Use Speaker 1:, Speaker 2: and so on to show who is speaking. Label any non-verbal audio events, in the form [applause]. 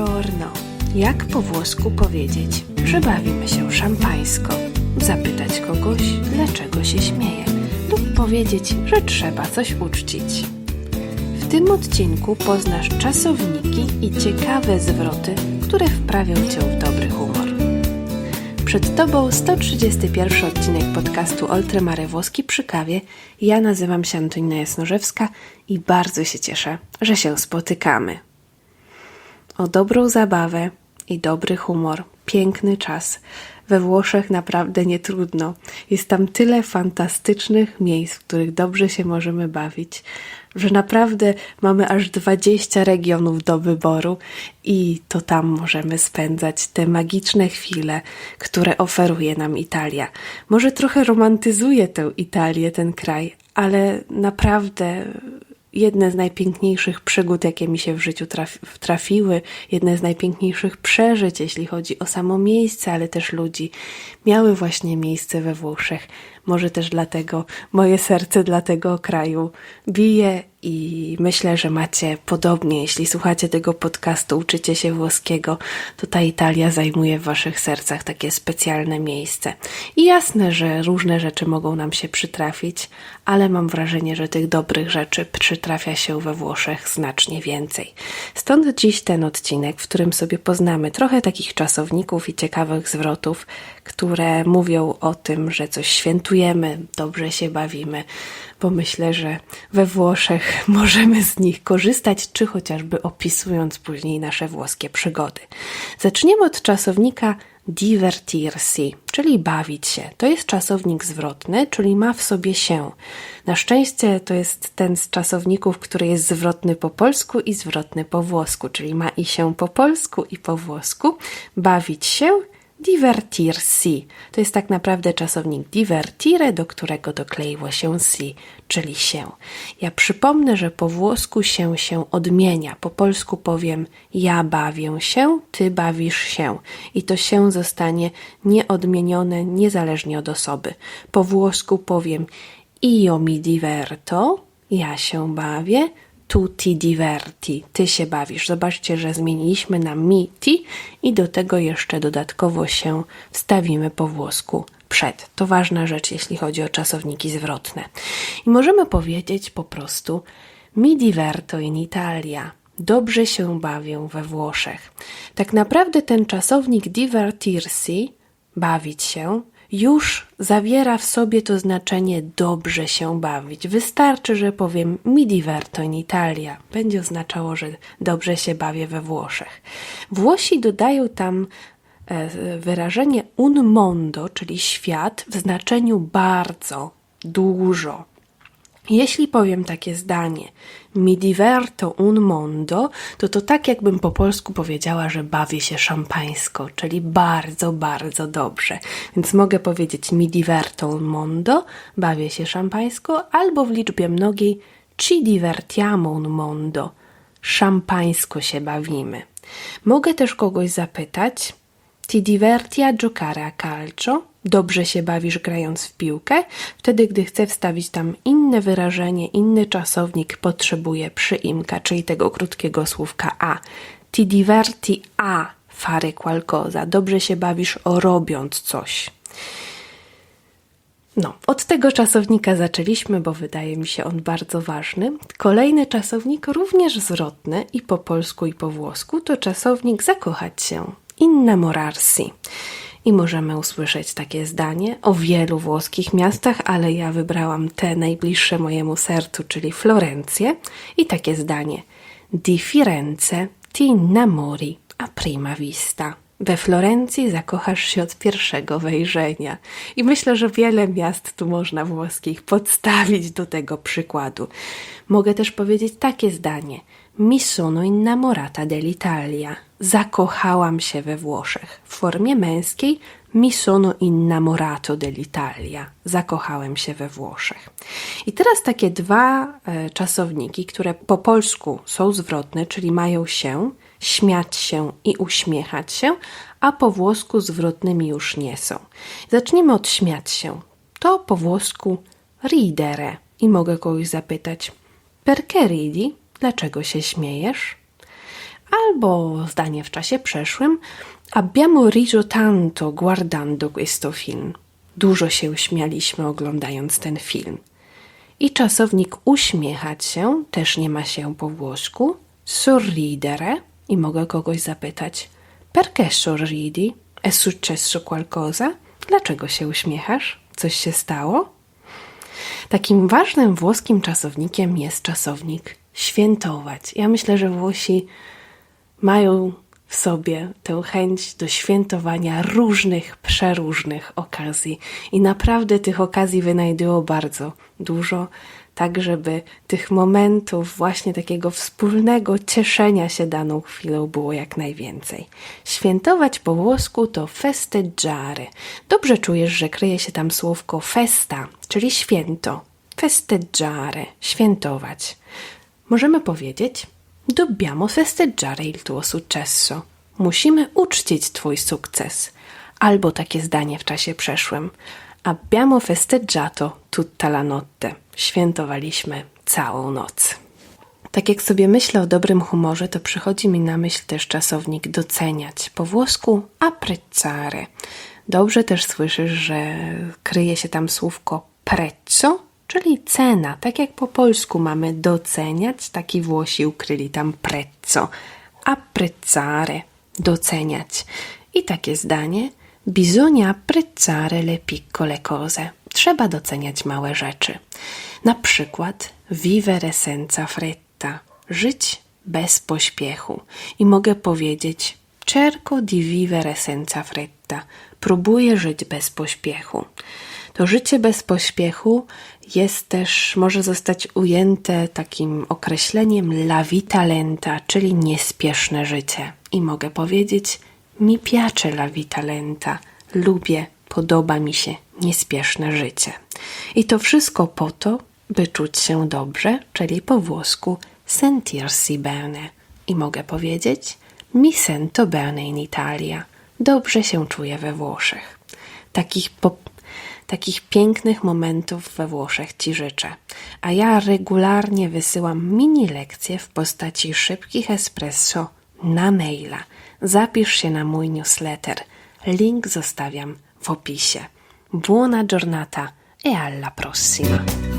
Speaker 1: Buongiorno. Jak po włosku powiedzieć, że bawimy się szampańsko? Zapytać kogoś, dlaczego się śmieje, lub powiedzieć, że trzeba coś uczcić. W tym odcinku poznasz czasowniki i ciekawe zwroty, które wprawią cię w dobry humor. Przed Tobą 131 odcinek podcastu Oltremare Włoski przy kawie. Ja nazywam się Antonina Jasnorzewska i bardzo się cieszę, że się spotykamy. O dobrą zabawę i dobry humor, piękny czas. We Włoszech naprawdę nie trudno. Jest tam tyle fantastycznych miejsc, w których dobrze się możemy bawić, że naprawdę mamy aż 20 regionów do wyboru i to tam możemy spędzać te magiczne chwile, które oferuje nam Italia. Może trochę romantyzuje tę Italię, ten kraj, ale naprawdę jedne z najpiękniejszych przygód, jakie mi się w życiu traf trafiły, jedne z najpiękniejszych przeżyć, jeśli chodzi o samo miejsce, ale też ludzi, miały właśnie miejsce we Włoszech. Może też dlatego moje serce dla tego kraju bije i myślę, że macie podobnie. Jeśli słuchacie tego podcastu, uczycie się włoskiego, to ta Italia zajmuje w waszych sercach takie specjalne miejsce. I jasne, że różne rzeczy mogą nam się przytrafić, ale mam wrażenie, że tych dobrych rzeczy przytrafia się we Włoszech znacznie więcej. Stąd dziś ten odcinek, w którym sobie poznamy trochę takich czasowników i ciekawych zwrotów, które mówią o tym, że coś dobrze się bawimy, bo myślę, że we Włoszech [laughs] możemy z nich korzystać, czy chociażby opisując później nasze włoskie przygody. Zaczniemy od czasownika divertirsi, czyli bawić się. To jest czasownik zwrotny, czyli ma w sobie się. Na szczęście to jest ten z czasowników, który jest zwrotny po polsku i zwrotny po włosku, czyli ma i się po polsku i po włosku. Bawić się divertirsi. To jest tak naprawdę czasownik divertire, do którego dokleiło się si, czyli się. Ja przypomnę, że po włosku się się odmienia. Po polsku powiem ja bawię się, ty bawisz się. I to się zostanie nieodmienione niezależnie od osoby. Po włosku powiem io mi diverto, ja się bawię, tu ti diverti, ty się bawisz. Zobaczcie, że zmieniliśmy na mi, ti i do tego jeszcze dodatkowo się wstawimy po włosku przed. To ważna rzecz, jeśli chodzi o czasowniki zwrotne. I możemy powiedzieć po prostu mi diverto in Italia. Dobrze się bawię we Włoszech. Tak naprawdę ten czasownik divertirsi, bawić się, już zawiera w sobie to znaczenie dobrze się bawić. Wystarczy, że powiem mi diverto in Italia. Będzie oznaczało, że dobrze się bawię we Włoszech. Włosi dodają tam e, wyrażenie un mondo, czyli świat, w znaczeniu bardzo, dużo. Jeśli powiem takie zdanie, mi diverto un mondo, to to tak jakbym po polsku powiedziała, że bawię się szampańsko, czyli bardzo, bardzo dobrze. Więc mogę powiedzieć mi diverto un mondo, bawię się szampańsko, albo w liczbie mnogiej ci divertiamo un mondo, szampańsko się bawimy. Mogę też kogoś zapytać, ti diverti a giocare a calcio? Dobrze się bawisz grając w piłkę? Wtedy, gdy chcę wstawić tam inne wyrażenie, inny czasownik, potrzebuję przyimka, czyli tego krótkiego słówka a. Ti diverti a fare qualcosa. Dobrze się bawisz robiąc coś. No, od tego czasownika zaczęliśmy, bo wydaje mi się on bardzo ważny. Kolejny czasownik, również zwrotny i po polsku, i po włosku, to czasownik zakochać się, innamorarsi. I możemy usłyszeć takie zdanie o wielu włoskich miastach, ale ja wybrałam te najbliższe mojemu sercu, czyli Florencję. I takie zdanie: Di Firenze ti innamori a prima vista. We Florencji zakochasz się od pierwszego wejrzenia. I myślę, że wiele miast tu można włoskich podstawić do tego przykładu. Mogę też powiedzieć takie zdanie: Mi sono innamorata dell'Italia. Zakochałam się we Włoszech. W formie męskiej mi sono innamorato dell'Italia. Zakochałem się we Włoszech. I teraz takie dwa e, czasowniki, które po polsku są zwrotne, czyli mają się, śmiać się i uśmiechać się, a po włosku zwrotnymi już nie są. Zacznijmy od śmiać się. To po włosku ridere. I mogę kogoś zapytać, perché ridi? Dlaczego się śmiejesz? Albo zdanie w czasie przeszłym. Abbiamo riso tanto guardando questo film. Dużo się śmialiśmy oglądając ten film. I czasownik uśmiechać się też nie ma się po włosku. Sorridere. I mogę kogoś zapytać. Perché sorridi? È successo qualcosa? Dlaczego się uśmiechasz? Coś się stało? Takim ważnym włoskim czasownikiem jest czasownik świętować. Ja myślę, że Włosi mają w sobie tę chęć do świętowania różnych, przeróżnych okazji. I naprawdę tych okazji wynajdują bardzo dużo, tak żeby tych momentów właśnie takiego wspólnego cieszenia się daną chwilą było jak najwięcej. Świętować po włosku to festeggiare. Dobrze czujesz, że kryje się tam słówko festa, czyli święto. Festeggiare, świętować. Możemy powiedzieć Dobbiamo festeggiare il tuo successo. Musimy uczcić twój sukces. Albo takie zdanie w czasie przeszłym. Abbiamo festeggiato tutta la notte. Świętowaliśmy całą noc. Tak jak sobie myślę o dobrym humorze, to przychodzi mi na myśl też czasownik doceniać. Po włosku apprezzare. Dobrze też słyszysz, że kryje się tam słówko prezzo, czyli cena. Tak jak po polsku mamy doceniać, taki Włosi ukryli tam prezzo. Apprezzare, doceniać. I takie zdanie bisogna apprezzare le piccole cose. Trzeba doceniać małe rzeczy. Na przykład vivere senza fretta, żyć bez pośpiechu. I mogę powiedzieć cerco di vivere senza fretta, próbuję żyć bez pośpiechu. To życie bez pośpiechu jest też, może zostać ujęte takim określeniem la vita lenta, czyli niespieszne życie. I mogę powiedzieć, mi piace la vita lenta, lubię, podoba mi się niespieszne życie. I to wszystko po to, by czuć się dobrze, czyli po włosku sentirsi bene. I mogę powiedzieć, mi sento bene in Italia. Dobrze się czuję we Włoszech. Takich po Takich pięknych momentów we Włoszech Ci życzę. A ja regularnie wysyłam mini lekcje w postaci szybkich espresso na maila. Zapisz się na mój newsletter. Link zostawiam w opisie. Buona giornata e alla prossima.